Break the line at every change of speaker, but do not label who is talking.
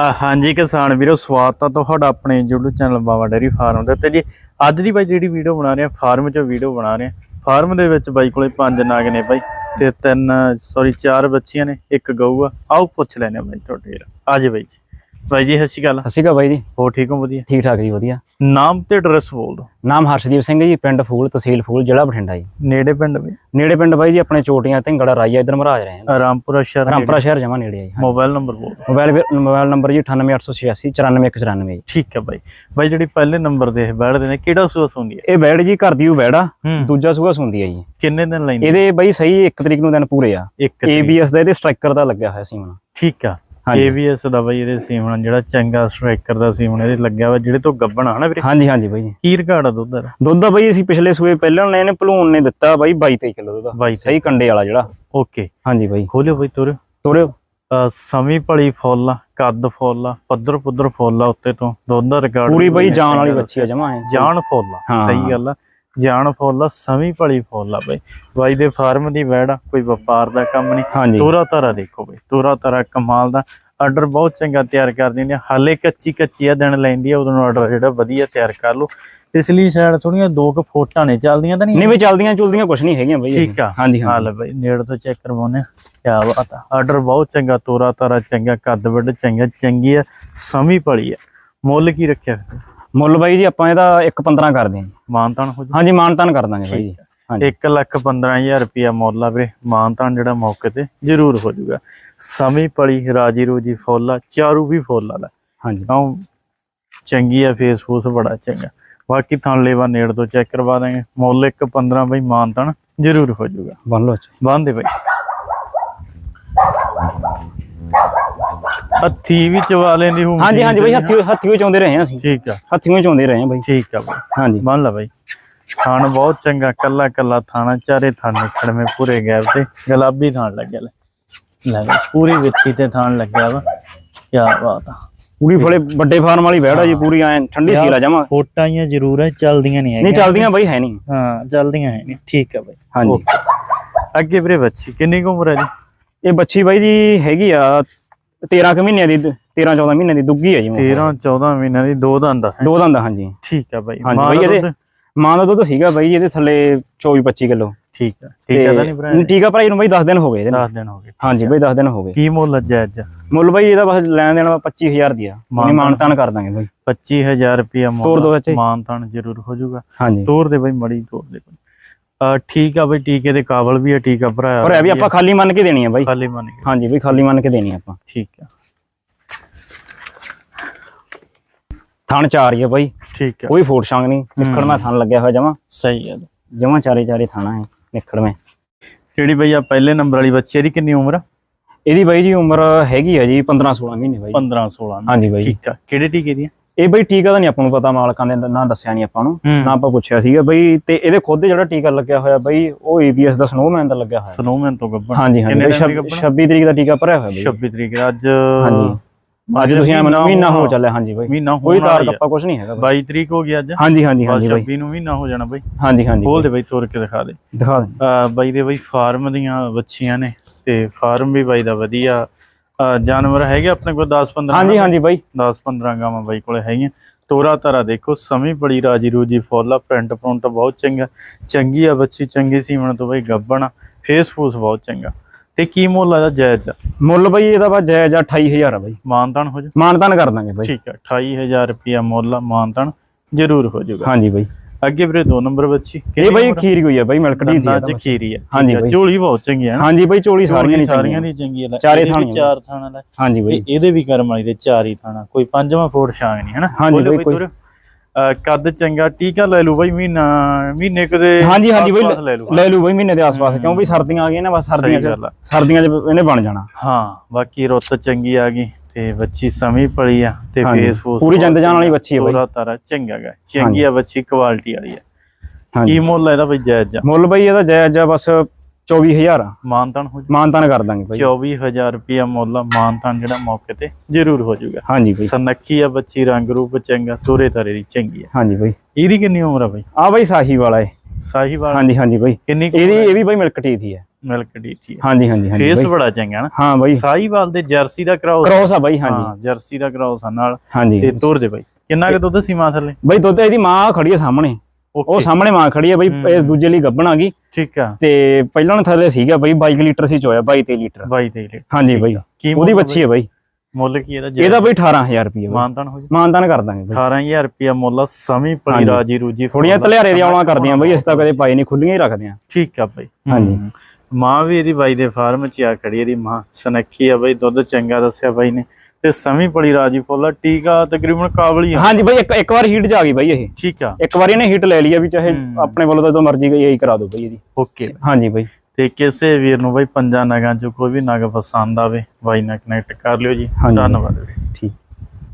ਹਾਂਜੀ ਕਿਸਾਨ ਵੀਰੋ, ਸਵਾਗਤ ਆ ਤੁਹਾਡਾ ਆਪਣੇ YouTube channel Bawa dairy farm ਦੇ ਤੇ ਜੀ, ਅੱਜ ਦੀ ਬਾਈ ਜਿਹੜੀ ਵੀਡੀਓ ਬਣਾ ਰਹੇ ਆ, ਫਾਰਮ 'ਚੋਂ ਵੀਡੀਓ ਬਣਾ ਰਹੇ ਆ। ਫਾਰਮ ਦੇ ਵਿੱਚ ਬਾਈ ਕੋਲੇ ਪੰਜ ਨਾਗ ਨੇ ਬਾਈ ਤੇ ਤਿੰਨ ਸੌਰੀ ਚਾਰ ਬੱਚੀਆਂ ਨੇ, ਇੱਕ ਗਊ ਆ। ਆਓ ਪੁੱਛ ਲੈਨੇ ਬਾਈ ਤੁਹਾਡੇ ਆ ਆਜੇ ਬਾਈ ਜੀ। ਬਾਈ ਜੀ ਸਤਿ ਸ਼੍ਰੀ ਅਕਾਲ।
ਸਤਿ ਸ਼੍ਰੀ ਅਕਾਲ ਬਾਈ ਜੀ।
ਹੋ ਠੀਕ ਹੋ? ਵਧੀਆ।
ਠੀਕ ਠਾਕ ਜੀ ਵਧੀਆ।
ਨਾਮ ਤੇ ਐਡਰੈਸ ਬੋਲ ਦੋ
ਨਾਮ ਹਰਸ਼ਦੀਪ ਸਿੰਘ ਜੀ ਪਿੰਡ ਫੂਲ ਤਹਿਸੀਲ ਫੂਲ ਜ਼ਿਲ੍ਹਾ ਬਠਿੰਡਾ ਜੀ।
ਨੇੜੇ ਪਿੰਡ ਵੀ?
ਨੇੜੇ ਪਿੰਡ ਬਾਈ ਜੀ ਆਪਣੇ ਚੋਟੀਆਂ ਢਿੰਗੜਾ ਰਾਈਆ ਇਧਰ ਮਹਾਰਾਜ ਰਹੇ ਹਾਂ
ਰਾਮਪੁਰਾ ਸ਼ਹਿਰ
ਰਾਮਪੁਰਾ ਸ਼ਹਿਰ ਜਮਾ ਨੇੜੇ ਆ ਜੀ
ਮੋਬਾਈਲ ਨੰਬਰ ਬੋਲ ਦਿਓ।
ਮੋਬਾਈਲ ਮੋਬਾਈਲ ਨੰਬਰ ਜੀ 98886 94194 ਜੀ।
ਠੀਕ ਹੈ ਬਾਈ। ਬਾਈ ਜਿਹੜੀ ਪਹਿਲੇ ਨੰਬਰ ਦੇ ਬੈਠਦੇ ਨੇ ਕਿਹੜਾ ਸੂਸ ਹੁੰਦੀ ਹੈ?
ਇਹ ਬੈੜ ਜੀ ਘਰ ਦੀ ਉਹ ਬੈੜ
ਹੂੰ।
ਦੂਜਾ ਸੂਆ ਸੁੰਦੀ ਆ ਜੀ।
ਕਿੰਨੇ ਦਿਨ ਲੈਂਦੀ
ਇਹਦੇ ਬਾਈ ਸਹੀ 1 ਤਰੀਕ ਨੂੰ ਦਿਨ ਪੂਰੇ ਆ। ABS ਦਾ ਇਹਦੇ ਸਟ੍ਰਾਈਕਰ ਦਾ ਲੱਗਿਆ ਹੋਇਆ ਸੀ ਹੁਣ
ਠੀਕ ਆ। ABS ਦਾ ਬਾਈ ਇਹਦੇ ਸੀਮਣ ਜਿਹੜਾ ਚੰਗਾ ਸਟ੍ਰਾਈਕਰ ਦਾ ਸੀਮਣ ਇਹਦੇ ਲੱਗਿਆ ਵਾ ਜਿਹੜੇ ਤੋਂ ਗੱਬਣ ਆ ਹਨਾ ਵੀਰੇ?
ਹਾਂਜੀ ਹਾਂਜੀ ਬਾਈ ਜੀ।
ਕੀ ਰਿਕਾਰਡ ਆ ਦੁੱਧ ਦਾ
ਦੁੱਧ ਦਾ ਬਾਈ ਅਸੀਂ ਪਿਛਲੇ ਸੂਏ ਪਹਿਲਾਂ ਨੇ ਇਹਨੇ ਭਲੂਣ ਨੇ ਦਿੱਤਾ ਬਾਈ 22 23 ਕਿਲੋ ਦੁੱਧ
ਬਾਈ
ਸਹੀ ਕੰਡੇ ਵਾਲਾ ਜਿਹੜਾ।
ਓਕੇ।
ਹਾਂਜੀ ਬਾਈ।
ਖੋਲਿਓ ਬਾਈ ਤੁਰ
ਤੋਰਿਓ।
ਸਮੀ ਭਲੀ ਫੁੱਲ ਆ ਕੱਦ ਫੁੱਲ ਆ ਪੱਧਰ ਪੁੱਧਰ ਫੁੱਲ ਆ ਉੱਤੇ ਤੋਂ। ਦੁੱਧ ਦਾ ਰਿਕਾਰਡ
ਪੂਰੀ ਬਾਈ ਜਾਨ ਵਾਲੀ ਬੱਚੀ ਆ ਜਮਾ ਹੈ
ਜਾਨ ਫੁੱਲ ਆ। ਸਹੀ ਗੱਲ ਆ। ਜਾਨ ਫੁੱਲ ਆ ਸਮੀ ਭਲੀ ਫੁੱਲ ਆ ਬਾਈ। ਬਾਈ ਦੇ ਫਾਰਮ ਦੀ ਵੈੜ ਆ ਕੋਈ ਵਪਾਰ ਦਾ ਕੰਮ ਨਹੀਂ।
ਹਾਂਜੀ।
ਤੋਰਾ ਤਾਰਾ ਦੇਖੋ ਬਈ ਤੋਰਾ ਤਾਰਾ ਕਮਾਲ ਦਾ। ਆਰਡਰ ਬਹੁਤ ਚੰਗਾ ਤਿਆਰ ਕਰ ਦਿੰਦੇ ਆ। ਹਾਲੇ ਕੱਚੀ ਕੱਚੀ ਆ ਦਿਨ ਲੈਂਦੀ ਆ ਉਦੋਂ ਆਰਡਰ ਜਿਹੜਾ ਵਧੀਆ ਤਿਆਰ ਕਰ ਲਓ। ਇਸ ਲਈ ਸ਼ਾਇਦ ਥੋੜੀਆਂ ਦੋ ਕੁ ਫੋਟਾਂ ਨੇ ਚੱਲਦੀਆਂ ਤਾਂ
ਨਹੀਂ
ਨਹੀਂ
ਵੀ ਚੱਲਦੀਆਂ ਚੁਲਦੀਆਂ ਕੁਛ ਨਹੀਂ ਹੈਗੀਆਂ ਬਾਈ।
ਠੀਕ ਆ।
ਹਾਂਜੀ ਹਾਂ
ਹਾਲ ਬਈ ਨੇੜ ਤੋਂ ਚੈੱਕ ਕਰਵਾਉਨੇ ਕਿਆ ਬਾਤ ਆ। ਆਰਡਰ ਬਹੁਤ ਚੰਗਾ ਤੋਰਾ ਤਾਰਾ ਚੰਗਾ ਕੱਦ ਵੱਡ ਚੰਗਾ ਚੰਗੀ ਆ ਸਮੀ ਪਲੀ ਆ। ਮੁੱਲ ਕੀ ਰੱਖਿਆ?
ਮੁੱਲ ਬਾਈ ਜੀ ਆਪਾਂ ਇਹਦਾ 1.15 ਕਰਦੇ ਹਾਂ।
ਮਾਨਤਾਨ ਹੋ ਜਾ।
ਹਾਂਜੀ ਮਾਨਤਾਨ ਕਰ ਦਾਂਗੇ ਬਾਈ ਜੀ। ਹਾਂਜੀ।
1 ਲੱਖ 15000 ਰੁਪਿਆ ਮੁੱਲ ਆ ਵੀਰੇ। ਮਾਨਤਾਨ ਜਿਹੜਾ ਮੌਕੇ ਤੇ ਜ਼ਰੂਰ ਹੋ ਜਾਊਗਾ ਸਮੀ ਪਲੀ ਰਾਜੀ ਰੋਜੀ ਫੁੱਲ ਚਾਰੂ ਵੀ ਫੁੱਲ ਆ ਲੈ।
ਹਾਂਜੀ।
ਕਿਉਂ ਚੰਗੀ ਆ ਫੇਸ ਫੂਸ ਬੜਾ ਚੰਗਾ। ਬਾਕੀ ਥਾਂ ਲੇਵਾ ਨੇੜ ਤੋਂ ਚੈੱਕ ਕਰਵਾ ਦਾਂਗੇ। ਮੁੱਲ 1 15 ਬਈ ਮਾਨਤਾਨ ਜ਼ਰੂਰ ਹੋ ਜਾਊਗਾ
ਬੰਨ ਲਓ ਜੀ।
ਬੰਦੇ ਬਈ। ਹੱਥੀ ਵੀ ਚਵਾ ਲੈਂਦੀ ਹੂੰ
ਹਾਂਜੀ ਹਾਂਜੀ ਬਾਈ ਹੱਥੀਓ ਹੱਥੀਓ ਚਾਉਂਦੇ ਰਹੇ ਹਾਂ ਅਸੀਂ।
ਠੀਕ ਆ।
ਹੱਥੀਓ ਚਾਉਂਦੇ ਰਹੇ ਹਾਂ ਬਾਈ।
ਠੀਕ ਆ ਬਈ।
ਹਾਂਜੀ।
ਬੰਨ ਲਾ ਬਈ। ਥਾਣ ਬਹੁਤ ਚੰਗਾ ਕੱਲਾ ਕੱਲਾ ਥਾਣਾ ਚਾਰੇ ਥਾਣੇ ਖੜਵੇਂ ਪੂਰੇ ਗੈਪ ਤੇ ਗੁਲਾਬੀ ਥਾਣ ਲੱਗਿਆ ਲੈ। ਲੈ ਪੂਰੀ ਵਿੱਚੀ ਤੇ ਥਾਣ ਲੱਗਿਆ ਵਾ। ਕੀ ਬਾਤ ਆ।
ਪੂਰੀ ਫਲੇ ਵੱਡੇ ਫਾਰਮ ਵਾਲੀ ਬੈੜ ਜੀ ਪੂਰੀ ਐ ਠੰਡੀ ਸੀਲ ਆ ਜਮਾ।
ਫੋਟਾਂ ਹੀ ਜ਼ਰੂਰ ਹੈ ਚੱਲਦੀਆਂ ਨਹੀਂ
ਨਹੀਂ
ਹੈਗੀਆਂ।
ਚੱਲਦੀਆਂ ਬਾਈ ਹੈ ਨਹੀਂ।
ਹਾਂ ਚੱਲਦੀਆਂ ਹੈ ਨਹੀਂ। ਠੀਕ ਆ ਬਈ।
ਹਾਂਜੀ।
ਅੱਗੇ ਵੀਰੇ ਬੱਚੀ ਕਿੰਨੀ ਕੁ ਉਮਰ ਹੈ ਜੀ?
ਇਹ ਬੱਚੀ ਬਾਈ ਜੀ ਹੈਗੀ ਆ 13 ਕੁ ਮਹੀਨਿਆਂ ਦੀ 13 14 ਮਹੀਨਿਆਂ ਦੀ ਦੁੱਗੀ ਆ ਜੀ
13 14 ਮਹੀਨਿਆਂ ਦੀ ਦੋ ਦੰਦ ਹੈਂ?
ਦੋ ਦੰਦ ਹਾਂਜੀ।
ਠੀਕ ਆ ਬਾਈ। ਮਾਂ ਦਾ ਦੁੱਧ?
ਮਾਂ ਦਾ ਦੁੱਧ ਸੀਗਾ ਬਾਈ ਇਹਦੇ ਥੱਲੇ 24 25 ਕਿਲੋ।
ਠੀਕ ਆ। ਠੀਕ ਆ ਤਾਂ ਨਹੀਂ ਭਰਾ
ਟੀਕਾ ਭਰਾਈ ਨੂੰ ਬਾਈ 10 ਦਿਨ ਹੋ ਗਏ ਇਹਦੇ ਨੂੰ।
10 ਦਿਨ ਹੋ ਗਏ
ਹਾਂਜੀ ਬਾਈ 10 ਦਿਨ ਹੋ ਗਏ।
ਕੀ ਮੁੱਲ ਅੱਜ ਅੱਜ?
ਮੁੱਲ ਬਾਈ ਇਹਦਾ ਬਸ ਲੈਣ ਦੇਣ 25000 ਦੀ ਆ।
ਮਾਨ
ਮਾਨ ਮਾਨਤਾਨ ਕਰ ਦਾਂਗੇ ਬਾਈ।
25000 ਰੁਪਿਆ ਮੁੱਲ। ਮਾਨਤਾਨ ਜ਼ਰੂਰ ਹੋ ਜਾਊਗਾ। ਤੋਰ ਦੇ ਬਾਈ ਮੜੀ ਤੋਰ ਦੇ ਠੀਕ ਆ ਬਾਈ ਟੀਕੇ ਦੇ ਕਾਬਲ ਵੀ ਆ ਟੀਕਾ ਭਰਾਇਆ
ਪਰ ਇਹ ਵੀ ਆਪਾਂ ਖਾਲੀ ਮੰਨ ਕੇ ਦੇਣੀ ਆ ਬਾਈ।
ਖਾਲੀ ਮੰਨ ਕੇ।
ਹਾਂਜੀ ਬਈ ਖਾਲੀ ਮੰਨ ਕੇ ਦੇਣੀ ਆ ਆਪਾਂ।
ਠੀਕ ਆ।
ਥਣ ਚਾਰ ਹੀ ਆ ਬਾਈ।
ਠੀਕ ਆ।
ਕੋਈ ਫੋਟ ਸ਼ਾਂਗ ਨਹੀਂ। ਨਿਖੜ ਮੈਂ ਥਣ ਲੱਗਿਆ ਹੋਇਆ ਜਮਾ।
ਸਹੀ ਆ
ਜਮਾ ਚਾਰੇ ਚਾਰੇ ਥਾਣਾ ਹੈ ਨਿਖੜ ਮੈਂ।
ਜਿਹੜੀ ਬਈ ਆ ਪਹਿਲੇ ਨੰਬਰ ਵਾਲੀ ਬੱਚੀ ਇਹਦੀ ਕਿੰਨੀ ਉਮਰ ਆ?
ਇਹਦੀ ਬਾਈ ਜੀ ਉਮਰ ਹੈਗੀ ਆ ਜੀ 15 16 ਮਹੀਨੇ ਬਾਈ।
15 16
ਹਾਂਜੀ ਬਾਈ।
ਠੀਕ ਆ। ਕਿਹੜੇ ਟੀਕੇ ਦੀ ਆ?
ਇਹ ਬਾਈ ਟੀਕਾ ਤਾਂ ਨਹੀਂ ਆਪਾਂ ਨੂੰ ਪਤਾ ਮਾਲਕਾਂ ਦੇ ਨਾਂ ਦੱਸਿਆ ਨਹੀਂ ਆਪਾਂ ਨੂੰ। ਨਾ ਆਪਾਂ ਪੁੱਛਿਆ ਸੀਗਾ ਬਾਈ ਤੇ ਇਹਦੇ ਖੁਦ ਦੇ ਜਿਹੜਾ ਟੀਕਾ ਲੱਗਿਆ ਹੋਇਆ ਬਾਈ ਉਹ ABS ਦਾ ਸਨੋਮੈਨ ਦਾ ਲੱਗਿਆ ਹੋਇਆ।
ਸਨੋਮੈਨ ਤੋਂ ਗੱਬਣ
ਹਾਂਜੀ ਹਾਂਜੀ
ਕਿੰਨੇ
ਬਾਈ
ਟਾਈਮ ਦੀ
26
ਗੱਭਣ?
26 ਤਰੀਕ ਦਾ ਟੀਕਾ ਭਰਿਆ ਹੋਇਆ ਬਾਈ।
26 ਤਰੀਕ ਦਾ ਅੱਜ
ਹਾਂਜੀ। ਅੱਜ ਤੁਸੀਂ ਐਂ ਮੰਨੋ ਮਹੀਨਾ ਹੋ ਚੱਲਿਆ ਹਾਂਜੀ ਬਾਈ।
ਮਹੀਨਾ
ਕੋਈ ਤਾਰ। ਕੱਪਾ ਕੁਝ ਨਹੀਂ ਹੈਗਾ ਬਾਈ
22 ਤਰੀਕ ਹੋ ਗਈ ਅੱਜ?
ਹਾਂਜੀ ਹਾਂਜੀ ਹਾਂਜੀ ਬਾਈ।
26 ਨੂੰ ਮਹੀਨਾ ਹੋ ਜਾਣਾ ਬਈ।
ਹਾਂਜੀ ਹਾਂਜੀ
ਖੋਲ ਦੇ ਬਈ ਤੋਰ ਕੇ ਦਿਖਾ ਦੇ।
ਦਿਖਾ ਦੇ।
ਬਾਈ ਦੇ ਬਈ ਫਾਰਮ ਦੀਆਂ ਬੱਚੀਆਂ ਨੇ ਤੇ ਫਾਰਮ ਵੀ ਬਾਈ ਦਾ ਵਧੀਆ। ਜਾਨਵਰ ਹੈਗੇ ਆਪਣੇ ਕੋਲ 10 15
ਹਾਂਜੀ ਹਾਂਜੀ ਬਾਈ।
10 15 ਗਾਵਾਂ ਬਾਈ ਕੋਲੇ ਹੈਗੀਆਂ। ਤੋਰਾ ਤਾਰਾ ਦੇਖੋ ਸਮੀ ਬੜੀ ਰਾਜੀ ਰੂਜੀ ਫੁੱਲ ਪ੍ਰਿੰਟ ਪ੍ਰਿੰਟ ਬਹੁਤ ਚੰਗਾ। ਚੰਗੀ ਆ ਬੱਚੀ ਚੰਗੀ ਸੀ ਮਣ ਤੋਂ ਬਾਈ ਗੱਬਣ ਫੇਸ ਫੂਸ ਬਹੁਤ ਚੰਗਾ। ਤੇ ਕੀ ਮੁੱਲ ਆ ਜਾਇਜ਼? ਆ
ਮੁੱਲ ਬਾਈ ਇਹਦਾ ਬਾ ਜਾਇਜ਼ ਆ 28000 ਆ ਬਾਈ।
ਮਾਨਤਾਨ ਹੋ ਜਾ
ਮਾਨਤਾਨ ਕਰ ਦਾਂਗੇ ਬਾਈ।
ਠੀਕ ਆ 28000 ਰੁਪਿਆ ਮੁੱਲ ਆ ਮਾਨਤਾਨ ਜ਼ਰੂਰ ਹੋ ਜਾਊਗਾ।
ਹਾਂਜੀ ਬਾਈ।
ਅੱਗੇ ਵੀਰੇ ਦੋ ਨੰਬਰ ਬੱਚੀ।
ਇਹ ਬਾਈ ਖੀਰ ਹੋਈ ਆ ਬਾਈ ਮਿਲਕ ਦੀ ਆ
ਅੱਜ ਖੀਰੀ ਆ।
ਹਾਂਜੀ ਬਾਈ।
ਝੋਲੀ ਬਹੁਤ ਚੰਗੀ ਆ
ਹਾਂਜੀ ਬਾਈ ਚੋਲੀ ਸਾਰੀਆਂ ਨਹੀਂ
ਸਾਰੀਆਂ
ਸਾਰੀਆਂ
ਦੀ ਚੰਗੀ ਆ ਲੈ,
ਚਾਰੇ ਥਾਣੀਆਂ
ਚਾਰ ਥਾਣਾ ਲੈ।
ਹਾਂਜੀ ਬਾਈ।
ਇਹਦੇ ਵੀ ਕਰਮ ਵਾਲੀ ਦੇ ਚਾਰ ਹੀ ਥਾਣਾ। ਕੋਈ ਪੰਜਵਾਂ ਫੋਟ ਛਾਂਗ ਨਹੀਂ ਹਨਾ?
ਹਾਂਜੀ ਬਈ, ਕੋਈ-
ਕੱਦ ਚੰਗਾ ਟੀਕਾ ਲੈ ਲੂ ਬਾਈ ਮਹੀਨਾ ਮਹੀਨੇ ਕਦੇ
ਹਾਂਜੀ ਹਾਂਜੀ ਬਾਈ
ਲੈ ਲੂ
ਬਾਈ ਮਹੀਨੇ ਦੇ ਆਸ-ਪਾਸ ਕਿਉਂ ਵੀ ਸਰਦੀਆਂ ਆ ਗਈਆਂ ਨਾ ਬਸ ਸਰਦੀਆਂ ਚ। ਸਰਦੀਆਂ ਚ ਇਹਨੇ ਬਣ ਜਾਣਾ।
ਹਾਂ ਬਾਕੀ ਰੁੱਤ ਚੰਗੀ ਆ ਗਈ। ਤੇ ਬੱਚੀ ਸਮੀ ਪਲੀ ਆ ਤੇ
ਹਾਂਜੀ,
ਫੇਸ ਫੂਸ
ਪੂਰੀ ਜਿੰਦ ਜਾਨ ਵਾਲੀ ਬੱਚੀ ਆ ਬਾਈ।
ਤੋਰਾ ਤਾਰਾ ਚੰਗਾ ਗਾ। ਚੰਗੀ ਆ ਬੱਚੀ ਕੁਆਲਿਟੀ ਵਾਲੀ ਆ। ਕੀ ਮੁੱਲ ਆ ਇਹਦਾ ਬਈ ਜਾਇਜ਼ ਜਾ
ਮੁੱਲ ਬਾਈ ਇਹਦਾ ਜਾਇਜ਼ ਆ ਬਸ 24000 ਆ।
ਮਾਨਤਾਨ ਹੋ
ਮਾਨਤਾਨ ਕਰ ਦਾਂਗੇ ਬਾਈ।
24000 ਰੁਪਿਆ ਮੁੱਲ ਆ ਮਾਨਤਾਨ ਜਿਹੜਾ ਮੌਕੇ ਤੇ ਜ਼ਰੂਰ ਹੋ ਜਾਊਗਾ
ਹਾਂਜੀ ਬਾਈ।
ਸਨੱਖੀ ਆ ਬੱਚੀ ਰੰਗ ਰੂਪ ਚੰਗਾ ਤੋਰੇ ਤਾਰੇ ਦੀ ਚੰਗੀ ਆ।
ਹਾਂਜੀ ਬਾਈ।
ਇਹਦੀ ਕਿੰਨੀ ਉਮਰ ਆ ਬਈ?
ਆ ਬਾਈ ਸਾਹੀ ਵਾਲਾ ਏ
ਸਾਹੀਵਾਲ?
ਹਾਂਜੀ ਹਾਂਜੀ ਬਾਈ।
ਕਿੰਨੀ ਕੁ
ਇਹਦੀ
ਉਮਰ
ਇਹ ਵੀ ਬਾਈ ਮਿਲਕ ਟੀ ਦੀ ਹੈ
ਮਿਲਕ ਡੀਟੀ
ਹਾਂਜੀ ਹਾਂਜੀ ਹਾਂਜੀ
ਫੇਸ। ਬੜਾ ਚੰਗਾ ਨਾ।
ਹਾਂ ਬਾਈ।
ਸਾਈਵਾਲ ਦੇ ਜਰਸੀ ਦਾ ਕਰਾਓ
ਕ੍ਰੋਸ ਆ ਬਾਈ ਹਾਂਜੀ।
ਹਾਂ ਜਰਸੀ ਦਾ ਕਰਾਓ ਸਾ ਨਾਲ। ਤੇ ਤੋਰ ਦੇ ਬਾਈ। ਕਿੰਨਾ ਕੁ ਦੁੱਧ ਸੀ ਮਾਂ ਥੱਲੇ?
ਬਾਈ ਦੁੱਧ ਇਹਦੀ ਮਾਂ ਖੜੀ ਹੈ ਸਾਹਮਣੇ। ਉਹ ਸਾਹਮਣੇ ਮਾਂ ਖੜੀ ਹੈ ਬਾਈ। ਇਸ ਦੂਜੇ ਲਈ ਗੱਭਣ ਆ ਗਈ।
ਠੀਕ ਆ।
ਤੇ ਪਹਿਲਾਂ ਥੱਲੇ ਸੀਗਾ ਬਾਈ 22 ਲੀਟਰ ਸੀ ਚੋਇਆ 22 23 ਲੀਟਰ।
22 ਦੇ ਲੀਟਰ।
ਹਾਂਜੀ ਬਾਈ। ਉਹਦੀ ਬੱਚੀ ਹੈ ਬਾਈ।
ਮੁੱਲ ਕੀ ਇਹਦਾ
ਇਹਦਾ ਬਾਈ 18000 ਰੁਪਏ ਬਾਈ।
ਮਾਨਤਾਨ ਹੋ ਜੀ
ਮਾਨਦਾਨ ਕਰ ਦਾਂਗੇ ਬਾਈ।
18000 ਰੁਪਿਆ ਮੁੱਲ ਸਮੀ ਪਲੀ। ਰਾਜੀ ਰੂਜੀ
ਥੋੜੀਆਂ ਤਲਿਆਰੇ
ਸਮਝ
ਆਉਣਾ ਕਰਦੀਆਂ ਬਾਈ ਅਸੀਂ ਤਾਂ ਕਦੇ ਪਾਈ ਨਹੀਂ ਖੁੱਲੀਆਂ ਹੀ ਰੱਖਦੇ ਆ
ਠੀਕ ਆ ਬਾਈ।
ਹਾਂਜੀ।
ਮਾਂ ਵੀ ਇਹਦੀ ਬਾਈ ਦੇ ਫਾਰਮ 'ਚ ਆ ਖੜੀ ਇਹਦੀ ਮਾਂ ਸਨੱਖੀ ਆ ਬਾਈ ਦੁੱਧ ਚੰਗਾ ਦੱਸਿਆ ਬਾਈ ਨੇ। ਤੇ ਸਮੀ ਪਲੀ ਰਾਜੀ ਫੁੱਲ ਟੀਕਾ ਤਕਰੀਬਨ ਕਾਬਲੀ ਆ।
ਹਾਂਜੀ ਬਾਈ ਇੱਕ ਇੱਕ ਵਾਰ ਹੀਟ 'ਚ ਆ ਗਈ ਬਾਈ ਇਹ।
ਠੀਕ ਆ।
ਇੱਕ ਵਾਰੀ ਇਹਨੇ ਹੀਟ ਲੈ ਲਈ ਆ ਵੀ ਚਾਹੇ
ਹੂੰ।
ਆਪਣੇ ਵੱਲੋਂ ਤਾਂ ਜਦੋਂ ਮਰਜ਼ੀ ਗਈ ਇਹੀ ਕਰਾ ਦਿਓ ਬਾਈ ਇਹਦੀ।
ਓਕੇ।
ਹਾਂਜੀ ਬਾਈ।
ਤੇ ਕਿਸੇ ਵੀਰ ਨੂੰ ਬਾਈ ਪੰਜਾਂ ਨਗਾਂ 'ਚ ਕੋਈ ਵੀ ਨਗ ਪਸੰਦ ਆਵੇ ਬਾਈ ਨਾਲ ਕਨੈਕਟ ਕਰ ਲਿਓ ਜੀ। ਧੰਨਵਾਦ ਵੀਰੇ।
ਠੀਕ।